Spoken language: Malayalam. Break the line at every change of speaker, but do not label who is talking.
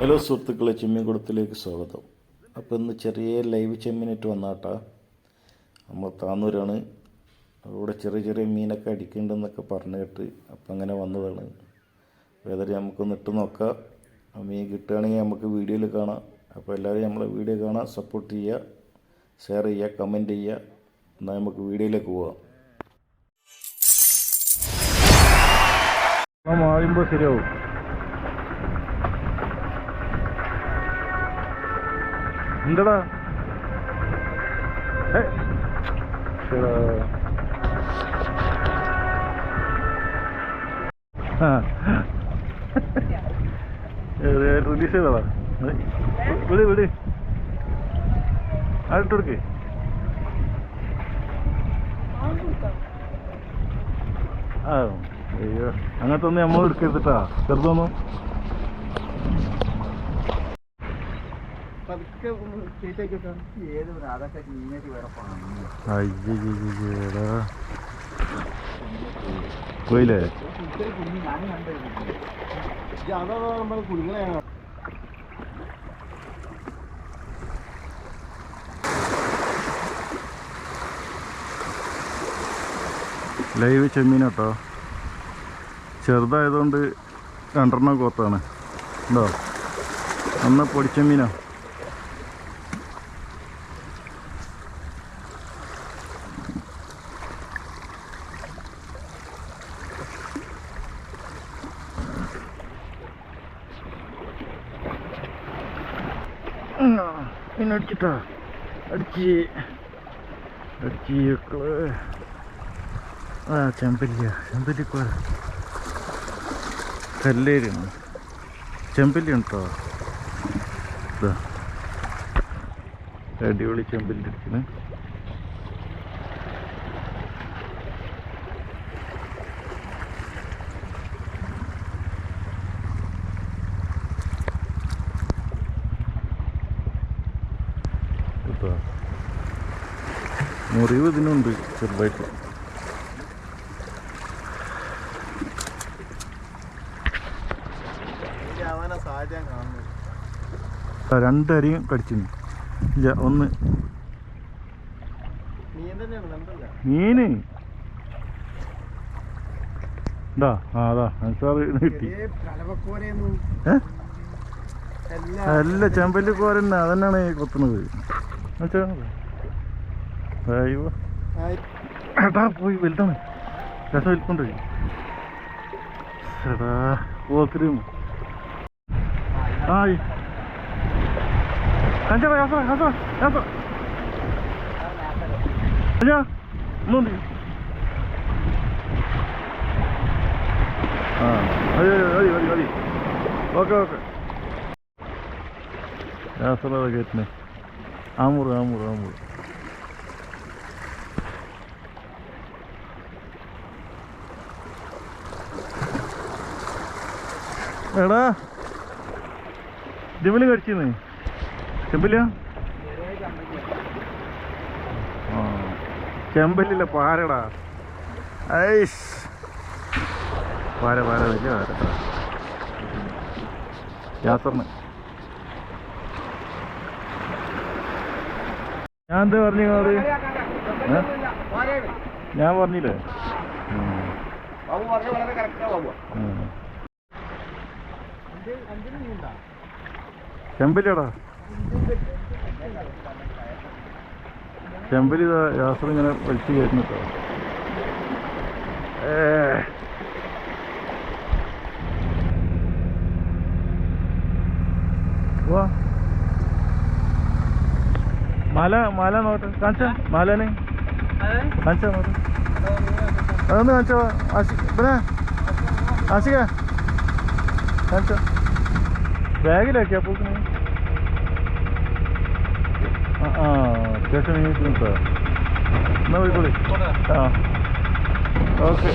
ഹലോ സുഹൃത്തുക്കളെ ചെമ്മീൻകുളത്തിലേക്ക് സ്വാഗതം. അപ്പോൾ ഇന്ന് ചെറിയ ലൈവ് ചെമ്മീനായിട്ട് വന്നാട്ടാ. നമ്മൾ താന്നൂരാണ്. അവിടെ ചെറിയ ചെറിയ മീനൊക്കെ അടിക്കുന്നുണ്ടെന്നൊക്കെ പറഞ്ഞു കേട്ട് അപ്പം അങ്ങനെ വന്നതാണ്. വേദന നമുക്കൊന്ന് ഇട്ട് നോക്കാം. ആ മീൻ കിട്ടുകയാണെങ്കിൽ നമുക്ക് വീഡിയോയിൽ കാണാം. അപ്പോൾ എല്ലാവരും നമ്മളെ വീഡിയോ കാണാം. സപ്പോർട്ട് ചെയ്യുക ഷെയർ ചെയ്യുക കമന്റ് ചെയ്യുക. എന്നാൽ നമുക്ക് വീഡിയോയിലേക്ക് പോവാം. മാറുമ്പോൾ ശരിയാവും. എന്തടാ റിലീസ് ചെയ്തോളാ വിളി വിളി. ആയിട്ടെടുക്ക് ആ അയ്യോ. അങ്ങനത്തെ ഒന്നും നമ്മൾ എടുക്കരുതിട്ടാ ചെറുതൊന്നും.
കുഞ്ഞുങ്ങളെയാണ്.
ലൈവ് ചെമ്മീനാട്ടോ. ചെറുതായതുകൊണ്ട് രണ്ടെണ്ണം കോത്താണ്. ഉണ്ടോ? അന്ന് പൊടിച്ചെമ്മീനാ പിന്നെ അടിച്ചിട്ടാ? അടിച്ച്. അടിച്ച് ആ ചെമ്പല്ലിയ ചെമ്പല്ലിക്കോള കല്ലേരിയാണ്. ചെമ്പല്ലി ഉണ്ടോ? അടിപൊളി ചെമ്പല്ലി അടിക്കണേ കേട്ടോ മുറിവ് ഇതിനുണ്ട് ചെറുതായിട്ട്. രണ്ടരിയും കടിച്ചിന്. ഒന്ന്. മീന്? ഇതാ ആ അതാ കിട്ടി. അല്ല ചെമ്പല്ലി കോരന്നെ അതന്നെയാണ് കൊത്തുന്നത്. എന്നുവെച്ചാ, അയ്യോ. എടാ പോയി വലുതാണ്. രസം വലിപ്പുണ്ട് എടാ പോത്തിരും ആയി. കഞ്ചറ യാത്ര യാത്ര യാത്ര അല്ല ഒന്നുണ്ട് ആ മതി മതി മതി മതി ഓക്കെ ഓക്കെ. യാത്ര കയറ്റുന്നേ ആമൂറ് ആമൂറ് ആമൂറ്. എടാ. ഇതിമൽ കടിച്ചിന്ന്. ചെമ്പല്ല ചെമ്പല്ലില്ല പാരടാ. ഐസ്. പാര പാര വലിയ പാരട്ടാ യാത്രന്ന് ഞാൻ എന്താ പറഞ്ഞു അത്? ഞാൻ പറഞ്ഞില്ലേ? ചെമ്പല്ലിയാടാ ചെമ്പലി യാത്ര ഇങ്ങനെ വലിച്ചു കയറ്റുന്നു കേട്ടോ. മല മല നോട്ടെ കാണിച്ച? മലനെ. കാണിച്ച നോട്ടെ അതൊന്ന് കാണിച്ചോ? ആശി ആശിക. കാണിച്ചോ? ബാഗിലാക്കി അപ്പോൾ ആ അത്യാവശ്യം മീൻ കേട്ടോ എന്നാ പോയിക്കോളി. ആ ഓക്കെ.